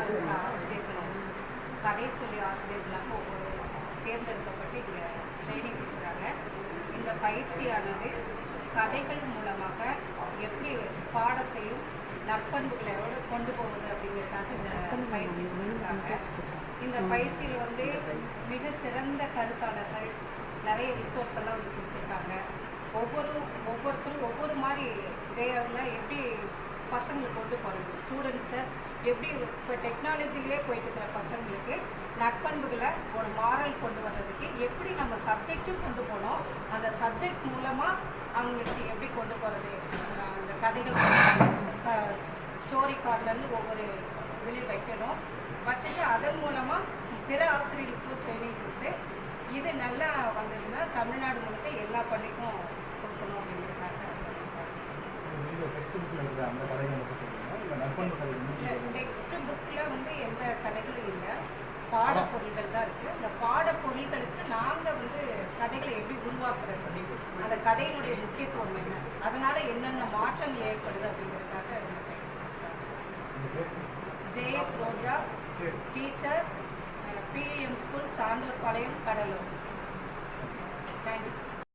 இருக்கிற ஆசிரியர்களும் கதை சொல்லி ஆசிரியர்களாக ஒவ்வொரு தேர்ந்தெடுக்கப்பட்டு இங்கே ட்ரைனிங் கொடுக்குறாங்க இந்த பயிற்சியானது கதைகள் மூலமாக எப்படி பாடத்தையும் நற்பண்புகளோடு கொண்டு போவது அப்படிங்கிறதுக்காக இந்த பயிற்சி கொடுக்குறாங்க இந்த பயிற்சியில் வந்து மிக சிறந்த கருத்தாளர்கள் நிறைய ரிசோர்ஸ் எல்லாம் வந்து கொடுத்துருக்காங்க. ஒவ்வொரு ஒவ்வொருத்தரும் ஒவ்வொரு மாதிரி வேவில் எப்படி பசங்களுக்கு கொண்டு போகிறது ஸ்டூடெண்ட்ஸை எப்படி இப்போ டெக்னாலஜிலே போயிட்டு இருக்கிற பசங்களுக்கு நற்பண்புகளை ஒரு மாரல் கொண்டு வர்றதுக்கு எப்படி நம்ம சப்ஜெக்டும் கொண்டு போனோம் அந்த சப்ஜெக்ட் மூலமாக அவங்களுக்கு எப்படி கொண்டு போகிறது அந்த கதைகள் ஸ்டோரி கார்னர்னு ஒவ்வொரு வெளி வைக்கணும். வச்சுட்டு அதன் மூலமாக பிற ஆசிரியர்களுக்கு ட்ரைனிங் கொடுத்து இது நல்லா வந்ததுன்னா இருக்கிற அந்த கதைகள் மட்டும் சொல்லுங்கள் இல்லை நற்பண்பு கதைகள் டெக்ஸ்ட் புக்கில் வந்து எந்த கதைகளும் இல்லை. பாடப்பொருள்கள் தான் இருக்குது அந்த பாடப்பொருள்களுக்கு நாங்கள் வந்து கதைகளை எப்படி உருவாக்குறது அந்த கதையினுடைய முக்கியத்துவம் என்ன? அதனால என்னென்ன மாற்றங்கள் ஏற்படுது அப்படிங்கிறதுக்காக ஜேஎஸ் ரோஜா சரி. டீச்சர் பிஎம் ஸ்கூல் சான்றோர் பாளையம் கடலூர்.